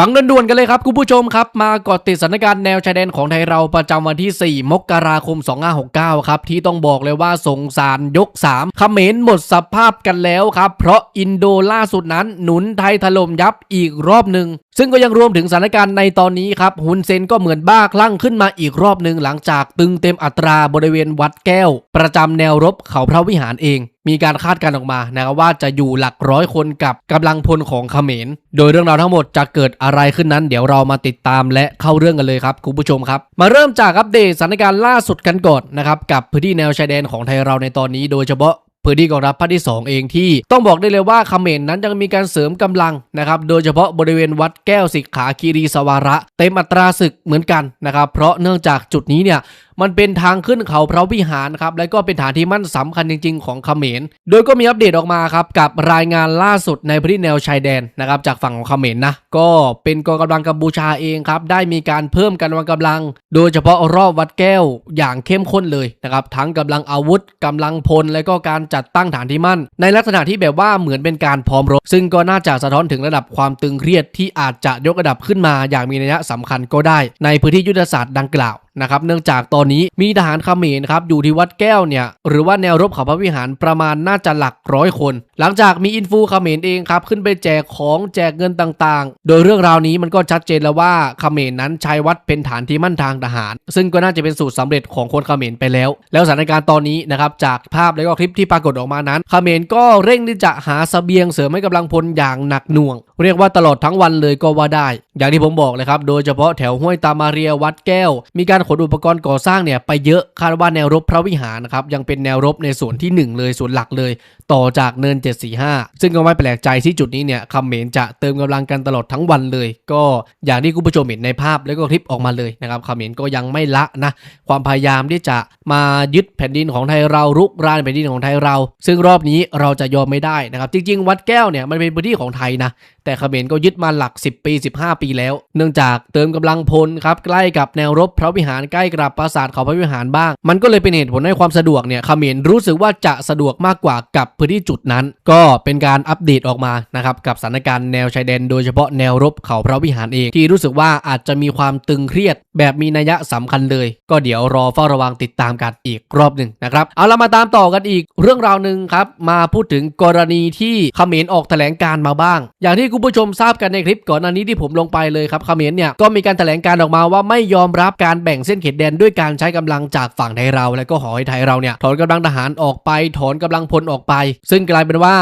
ฟังด่วนๆกันเลยครับคุณผู้ชมครับ มาเกาะติดสถานการณ์แนวชายแดนของไทยเราประจำวันที่ 4 มกราคม 2569 ครับ ที่ต้องบอกเลยว่าสงสารยก 3 เขมรหมดสภาพกันแล้วครับ เพราะอินโดล่าสุดนั้นหนุนไทยถล่มยับอีกรอบหนึ่งซึ่งก็ยังรวมถึงสถานการณ์ในตอนนี้ครับฮุนเซนก็เหมือนบ้าคลั่งขึ้นมาอีกรอบหนึ่งหลังจากตึงเต็มอัตราบริเวณวัดแก้ว ประจำแนวรบเขาพระวิหารเอง มีการคาดการณ์ออกมานะครับว่าจะอยู่หลักร้อยคนกับกำลังพลของเขมร โดยเรื่องราวทั้งหมดจะเกิดอะไรขึ้นนั้น เดี๋ยวเรามาติดตามและเข้าเรื่องกันเลยครับคุณผู้ชมครับ มาเริ่มจากอัปเดตสถานการณ์ล่าสุดกันก่อนนะครับกับพื้นที่แนวชายแดนของไทยเราในตอนนี้ โดยเฉพาะ พื้นที่กองทัพภาคที่ 2 เองที่ต้องบอกได้เลยว่าเขมรนั้นยังมีการเสริมกำลังนะครับโดยเฉพาะบริเวณวัดแก้วสิกขาคีรีสวาระ เต็มอัตราศึกเหมือนกันนะครับเพราะเนื่องจากจุดนี้เนี่ยมันเป็นทางขึ้นเขาพระวิหารครับและก็เป็นฐานที่มั่นสำคัญจริง ๆ ของเขมร โดยก็มีอัปเดตออกมาครับกับรายงานล่าสุดในพื้นที่แนวชายแดนนะครับจากฝั่งของเขมรนะก็เป็นกองกำลังกัมพูชาเองครับได้มีการเพิ่มกำลังกำลัง โดยเฉพาะรอบวัดแก้วอย่างเข้มข้นเลยนะครับทั้งกำลังอาวุธกำลังพลและก็การจัดตั้งฐานที่มั่น ในลักษณะที่แบบว่าเหมือนเป็นการพร้อมรบ ซึ่งก็น่าจะสะท้อนถึงระดับความตึงเครียดที่อาจจะยกระดับขึ้นมาอย่างมีนัยสำคัญก็ได้ ในพื้นที่ยุทธศาสตร์ดังกล่าว นะครับเนื่องจากตอนนี้มีทหารเขมรครับอยู่ที่วัดแก้วเนี่ยหรือว่าแนวรบเขาพระวิหารประมาณน่าจะหลักร้อยคน หลังจากมีอินฟูเขมรเองครับขึ้นไปแจกของแจกเงินต่างๆ โดยเรื่องราวนี้มันก็ชัดเจนแล้วว่าเขมรนั้นใช้วัดเป็นฐานที่มั่นทางทหาร ซึ่งก็น่าจะเป็นสูตรสำเร็จของคนเขมรไปแล้ว แล้วสถานการณ์ตอนนี้นะครับจากภาพและก็คลิปที่ปรากฏออกมานั้นเขมรก็เร่งที่จะหาเสบียงเสริมให้กำลังพลอย่างหนักหน่วง เรียกว่าตลอดทั้งวันเลยก็ว่าได้ อย่างที่ผมบอกเลยครับโดยเฉพาะแถวห้วยตามาเรียวัดแก้ว มีการขนอุปกรณ์ก่อสร้างเนี่ยไปเยอะคาดว่าแนวรบพระวิหารนะครับยังเป็นแนวรบในส่วนที่ 1 เลยส่วนหลักเลย ต่อจากเนิน 745 ซึ่งก็ไม่แปลกใจที่จุดนี้เนี่ยคำเมรจะเติมกำลังกันตลอดทั้งวันเลย ก็อย่างที่คุณผู้ชมเห็นในภาพแล้วก็คลิปออกมาเลยนะครับคำเมรก็ยังไม่ละนะความพยายามที่จะมายึดแผ่นดินของไทยเรารุกรานแผ่นดินของไทยเรา ซึ่งรอบนี้เราจะยอมไม่ได้นะครับจริงๆ วัดแก้วเนี่ยมันเป็นพื้นที่ของไทยนะ แต่เขมรก็ยึดมาหลัก 10 ปี 15 ปีแล้ว เนื่องจากเติมกำลังพลครับใกล้กับแนวรบพระวิหารใกล้กับปราสาทเขาพระวิหารบ้าง มันก็เลยเป็นเหตุผลให้ความสะดวกเนี่ยเขมรรู้สึกว่าจะสะดวกมากกว่ากับพื้นที่จุดนั้น ก็เป็นการอัปเดตออกมานะครับกับสถานการณ์แนวชายแดนโดยเฉพาะแนวรบเขาพระวิหารเองที่รู้สึกว่าอาจจะมีความตึงเครียด แบบมีนัยสำคัญเลย ก็เดี๋ยวรอเฝ้าระวังติดตามกันอีกรอบหนึ่งนะครับเอาละมาตามต่อกันอีกเรื่องราวหนึ่งครับมาพูดถึงกรณีที่เขมรออกแถลงการมาบ้าง อย่างที่คุณผู้ชมทราบกันในคลิปก่อนหน้านี้ที่ผมลงไปเลยครับเขมรเนี่ยก็มีการแถลงการออกมาว่าไม่ยอมรับการแบ่งเส้นเขตแดนด้วยการใช้กำลังจากฝั่งไทยเรา และก็หอให้ไทยเราเนี่ยถอนกำลังทหารออกไป ถอนกำลังพลออกไป ซึ่งกลายเป็นว่า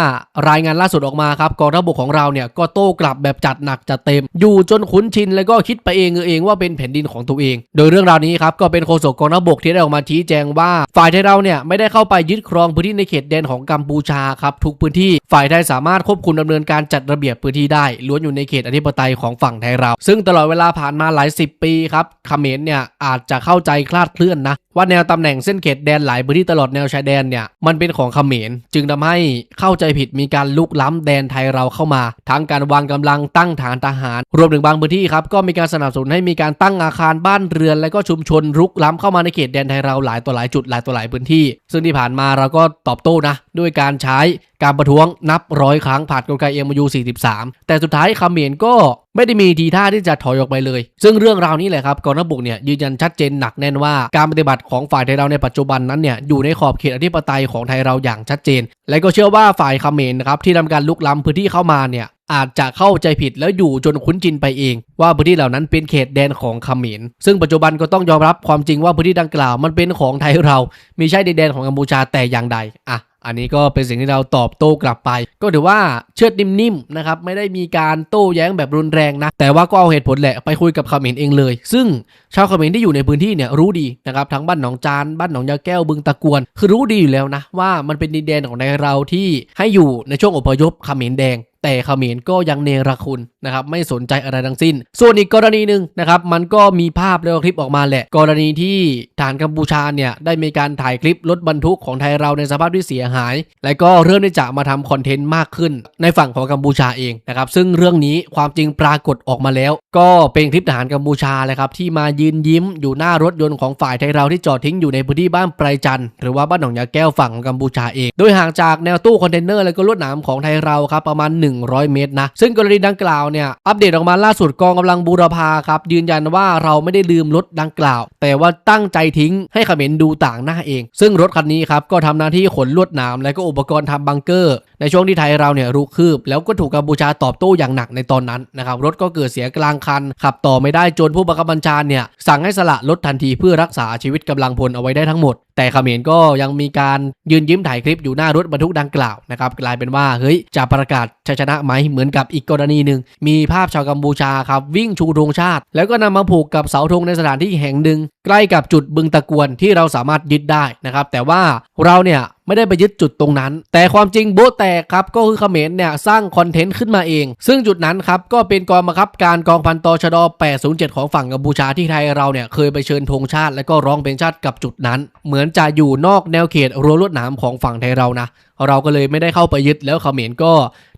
รายงานล่าสุดออกมาครับกองทัพบกของเราเนี่ยก็โต้กลับแบบจัดหนักจัดเต็ม อยู่จนคุ้นชินแล้วก็คิดไปเองเออเองว่าเป็นแผ่นดินของตัวเอง โดยเรื่องราวนี้ครับก็เป็นโฆษกกองทัพบกที่ได้ออกมาชี้แจงว่า ฝ่ายไทยเราเนี่ยไม่ได้เข้าไปยึดครองพื้นที่ในเขตแดนของกัมพูชาครับทุกพื้นที่ฝ่ายไทยสามารถควบคุมดำเนินการจัดระเบียบพื้นที่ได้ล้วนอยู่ในเขตอธิปไตยของฝั่งไทยเรา ซึ่งตลอดเวลาผ่านมาหลายสิบปีครับเขมรเนี่ยอาจจะเข้าใจคลาดเคลื่อนนะ ว่าแนวตำแหน่งเส้นเขตแดนหลายพื้นที่ตลอดแนวชายแดนเนี่ยมันเป็นของเขมร จึงทำให้เข้าใจผิดมีการลุกล้ำแดนไทยเราเข้ามา ทั้งการวางกำลังตั้งฐานทหาร รวมถึงบางพื้นที่ครับก็มีการสนับสนุนให้มีการตั้งอาคารบ้านเรือน และก็ชุมชนรุกล้ำเข้ามาในเขตแดนไทยเราหลายต่อหลายจุดหลายต่อหลายพื้นที่ ซึ่งที่ผ่านมาเราก็ตอบโต้นะด้วยการใช้การประท้วงนับร้อยครั้งผ่านกลไก MOU 43 แต่สุดท้ายเมรก็ไม่ได้มีทีท่าที่จะถอยออกไปเลย ซึ่งเรื่องราวนี้แหละครับกองทัพบกเนี่ยยืนยันชัดเจนหนักแน่นว่าการปฏิบัติของฝ่ายไทยเราในปัจจุบันนั้นเนี่ยอยู่ในขอบเขตอธิปไตยของไทยเราอย่างชัดเจน และก็เชื่อว่าฝ่ายเขมรนะครับที่ทำการลุกล้ำพื้นที่เข้ามาเนี่ย อาจจะเข้าใจผิดแล้วอยู่จนคุ้นจินไปเอง ว่าพื้นที่เหล่านั้นเป็นเขตแดนของเขมรซึ่งปัจจุบันก็ต้องยอมรับความจริงว่าพื้นที่ดังกล่าวมันเป็นของไทยเรา มีใช่ดินแดนของกัมพูชาแต่อย่างใดอะอันนี้ก็เป็นสิ่งที่เราตอบโต้กลับไป ก็ถือว่าเชิดนิ่มๆนะครับไม่ได้มีการโต้แย้งแบบรุนแรงนะ แต่ว่าก็เอาเหตุผลแหละไปคุยกับเขมรเองเลย ซึ่งชาวเขมรที่อยู่ในพื้นที่เนี่ยรู้ดีนะครับทั้งบ้านหนองจานบ้านหนองยาแก้วบึงตะกวน คือรู้ดีอยู่แล้วนะว่ามันเป็นดินแดนของในเราที่ให้อยู่ในช่วงอพยพเขมรแดง แต่เขมรก็ยังเนรคุณนะครับไม่สนใจอะไรทั้งสิ้น ส่วนอีกกรณีหนึ่งนะครับมันก็มีภาพแล้วคลิปออกมาแหละ กรณีที่ฐานกัมพูชาเนี่ยได้มีการถ่ายคลิปรถบรรทุกของไทยเราในสภาพที่เสียหาย และก็เริ่มที่จะมาทำคอนเทนต์มากขึ้น ในฝั่งของกัมพูชาเองนะครับซึ่งเรื่องนี้ความจริงปรากฏออกมาแล้ว ก็เป็นคลิปทหารกัมพูชาเลยครับที่มายืนยิ้มอยู่หน้ารถยนต์ของฝ่ายไทยเราที่จอดทิ้งอยู่ในพื้นที่บ้านไพรจันทร์หรือว่าบ้านหนองยาแก้วฝั่งของกัมพูชาเอง โดยห่างจากแนวตู้คอนเทนเนอร์และก็ลวดหนามของไทยเราครับประมาณ100 เมตรนะ ซึ่งกรณีดังกล่าวเนี่ย อัปเดตออกมาล่าสุดกองกำลังบูรพาครับ ยืนยันว่าเราไม่ได้ลืมรถดังกล่าว แต่ว่าตั้งใจทิ้งให้ขมรดูต่างหน้าเอง ซึ่งรถคันนี้ครับ ก็ทำหน้าที่ขนลวดหนามและก็อุปกรณ์ทำบังเกอร์ ในช่วงที่ไทยเราเนี่ยรุกคืบ แล้วก็ถูกกัมพูชาตอบโต้อย่างหนักในตอนนั้นนะครับรถก็เกิดเสียกลางคัน ขับต่อไม่ได้จนผู้บังคับบัญชาเนี่ยสั่งให้สละรถทันทีเพื่อรักษาชีวิตกำลังพลเอาไว้ได้ทั้งหมดแต่เขมรก็ยังมีการยืนยิ้มถ่ายคลิปอยู่หน้ารถบรรทุกดังกล่าวนะครับกลายเป็นว่าเฮ้ยจะประกาศชัยชนะไหมเหมือนกับอีกกรณีหนึ่งมีภาพชาวกัมพูชาครับวิ่งชูธงชาติ แล้วก็นำมาผูกกับเสาธงในสถานที่แห่งหนึ่ง ใกล้กับจุดบึงตะกวนที่เราสามารถยึดได้นะครับ แต่ว่าเราเนี่ยไม่ได้ไปยึดจุดตรงนั้น แต่ความจริงโบแตกครับ ก็คือเขมรเนี่ยสร้างคอนเทนต์ขึ้นมาเอง ซึ่งจุดนั้นครับ ก็เป็นกองบังคับการกองพันตชด 807 ของฝั่งกัมพูชาที่ไทยเราเนี่ยเคยไปเชิญธงชาติ และก็ร้องเพลงชาติกับจุดนั้น เหมือนจะอยู่นอกแนวเขตรั้วลวดหนามของฝั่งไทยเรานะเราก็เลยไม่ได้เข้าไปยึดแล้วเขมรก็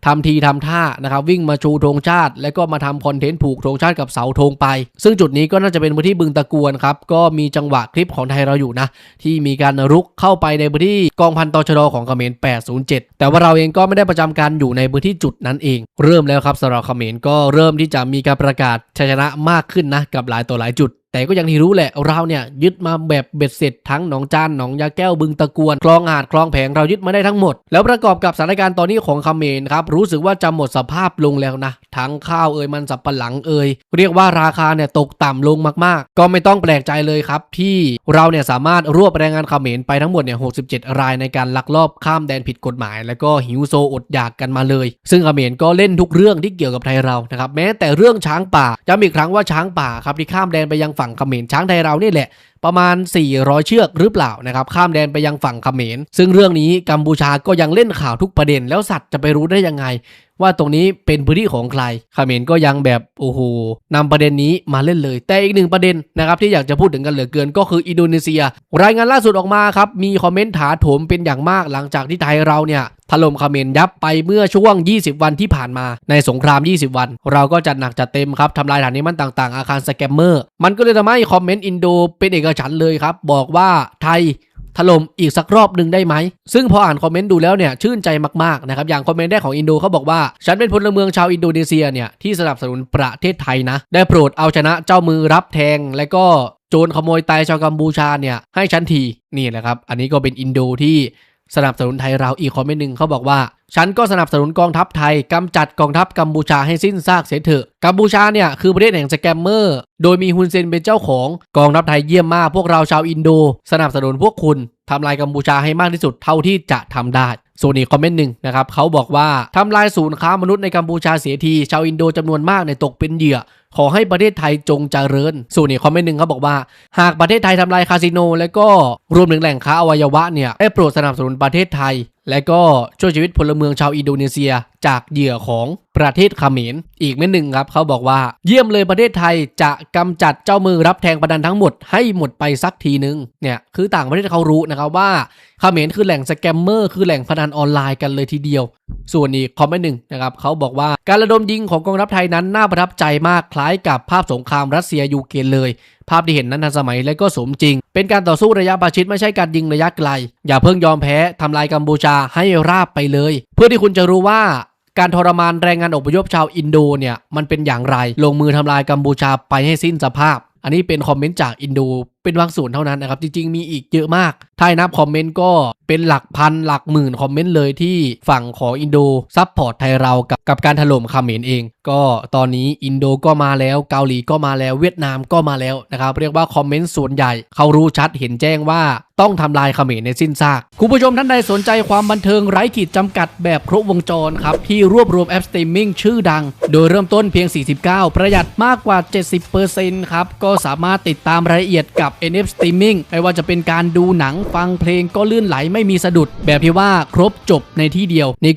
ทำทีทำท่านะครับวิ่งมาชูธงชาติ แล้วก็มาทำคอนเทนต์ผูกธงชาติกับเสาธงไป ซึ่งจุดนี้ก็น่าจะเป็นพื้นที่บึงตะกวนครับก็มีจังหวะคลิปของไทยเราอยู่นะ ที่มีการรุกเข้าไปในพื้นที่กองพันตชดของเขมร807 แต่ว่าเราเองก็ไม่ได้ประจำการอยู่ในพื้นที่จุดนั้นเอง เริ่มแล้วครับสำหรับเขมรก็เริ่มที่จะมีการประกาศชัยชนะมากขึ้นนะกับหลายต่อหลายจุด แต่ก็อย่างที่รู้แหละเราเนี่ยยึดมาแบบเบ็ดเสร็จทั้งหนองจานหนองยาแก้วบึงตะกวนคลองหาดคลองแผงเรายึดมาได้ทั้งหมด แล้วประกอบกับสถานการณ์ตอนนี้ของคาเมรครับรู้สึกว่าจะหมดสภาพลงแล้วนะ ทั้งข้าวเอ่ยมันสับปะหลังเอ่ยเรียกว่าราคาเนี่ยตกต่ำลงมากๆ ก็ไม่ต้องแปลกใจเลยครับ ที่เราเนี่ยสามารถรวบแรงงานคาเมรไปทั้งหมดเนี่ย67 รายในการลักลอบข้ามแดนผิดกฎหมาย แล้วก็หิวโซอดอยากกันมาเลย ซึ่งคาเมรก็เล่นทุกเรื่องที่เกี่ยวกับไทยเรานะครับแม้แต่เรื่องช้างป่าย้ำอีกครั้งว่าช้างป่าครับที่ข้ามแดนไปยังฝั่งเขมรช้างไทยเรานี่แหละ ประมาณ 400 เชือกหรือเปล่านะครับข้ามแดนไปยังฝั่งเขมร ซึ่งเรื่องนี้กัมพูชาก็ยังเล่นข่าวทุกประเด็น แล้วสัตว์จะไปรู้ได้ยังไง ว่าตรงนี้เป็นพื้นที่ของใครเขมรก็ยังแบบโอ้โหนำประเด็นนี้มาเล่นเลย แต่อีกหนึ่งประเด็นนะครับที่อยากจะพูดถึงกันเหลือเกินก็คืออินโดนีเซีย รายงานล่าสุดออกมาครับมีคอมเมนต์ถาโถมเป็นอย่างมากหลังจากที่ไทยเราเนี่ย ถล่มเขมรยับไปเมื่อช่วง 20 วันที่ผ่านมาในสงคราม 20 วัน เราก็จัดหนักจัดเต็มครับทำลายฐานนี้มันต่างๆ อาคารสแกมเมอร์ มันก็เลยทำให้คอมเมนต์อินโดเป็นเอกฉันเลยครับ บอกว่าไทยถล่มอีกสักรอบหนึ่งได้ไหม ซึ่งพออ่านคอมเมนต์ดูแล้วเนี่ยชื่นใจมากๆนะครับอย่างคอมเมนต์แรกของอินโดเขาบอกว่า ฉันเป็นพลเมืองชาวอินโดนีเซียเนี่ยที่สนับสนุนประเทศไทยนะ ได้โปรดเอาชนะเจ้ามือรับแทง และก็โจรขโมยไตชาวกัมพูชาเนี่ยให้ฉันทีนี่แหละครับ อันนี้ก็เป็นอินโดที่ สนับสนุนไทยเราอีกคอมเมนต์หนึ่งเขาบอกว่า ฉันก็สนับสนุนกองทัพไทยกำจัดกองทัพกัมพูชาให้สิ้นซากเสียเถอะกัมพูชาเนี่ยคือประเทศแห่งสแกมเมอร์ โดยมีฮุนเซนเป็นเจ้าของกองทัพไทยเยี่ยมมากพวกเราชาวอินโด สนับสนุนพวกคุณทำลายกัมพูชาให้มากที่สุดเท่าที่จะทำได้ส่วนอีกคอมเมนต์หนึ่งนะครับเขาบอกว่าทำลายศูนย์ค้ามนุษย์ในกัมพูชาเสียที ชาวอินโดจำนวนมากในตกเป็นเหยื่อ ขอให้ประเทศไทยจงเจริญ ส่วนอีกคอมเมนต์หนึ่งเขาบอกว่า หากประเทศไทยทำลายคาสิโน และก็รวมถึงแหล่งค้าอวัยวะเนี่ยได้โปรดสนับสนุนประเทศไทย และก็ช่วยชีวิตพลเมืองชาวอินโดนีเซีย จากเหยื่อของประเทศเขมรอีกเม่นหนึ่งครับ เขาบอกว่าเยี่ยมเลยประเทศไทยจะกำจัดเจ้ามือรับแทงประดันทั้งหมดให้หมดไปสักทีนึงเนี่ยคือต่างประเทศเขารู้นะครับว่าเขมรคือแหล่งสแกมเมอร์คือแหล่งพนันออนไลน์กันเลยทีเดียว ส่วนอีกคอมเมนต์หนึ่งนะครับเขาบอกว่าการระดมยิงของกองทัพไทยนั้นน่าประทับใจมากคล้ายกับภาพสงครามรัสเซียยูเครนเลย ภาพที่เห็นนั้นทันสมัยและก็สมจริง เป็นการต่อสู้ระยะประชิดไม่ใช่การยิงระยะไกล อย่าเพิ่งยอมแพ้ทำลายกัมพูชาให้ราบไปเลย เพื่อที่คุณจะรู้ว่าการทรมานแรงงานอพยพชาวอินโดเนี่ยมันเป็นอย่างไร ลงมือทำลายกัมพูชาไปให้สิ้นสภาพ อันนี้เป็นคอมเมนต์จากอินโด เป็นบางส่วนเท่านั้นนะครับ จริง ๆ มีอีกเยอะมาก ถ้านับคอมเมนต์ก็เป็นหลักพันหลักหมื่นคอมเมนต์เลยที่ฝั่งของอินโดซับพอร์ตไทยเรากับกับการถล่มเมรเอง ก็ตอนนี้อินโดก็มาแล้วเกาหลีก็มาแล้วเวียดนามก็มาแล้วนะครับ เรียกว่าคอมเมนต์ส่วนใหญ่ เขารู้ชัดเห็นแจ้งว่าต้องทำลายเขมรในสิ้นซาก คุณผู้ชมท่านใดสนใจความบันเทิงไร้ขีดจำกัดแบบครบวงจรครับ ที่รวบรวมแอปสตรีมมิ่งชื่อดัง โดยเริ่มต้นเพียง 49 ประหยัดมากกว่า 70%ครับ ก็สามารถติดตามรายละเอียดกับ NF Streaming ไม่ว่าจะเป็นการดูหนังฟังเพลงก็ลื่นไหลไม่มีสะดุด แบบที่ว่าครบจบในที่เดียวนี่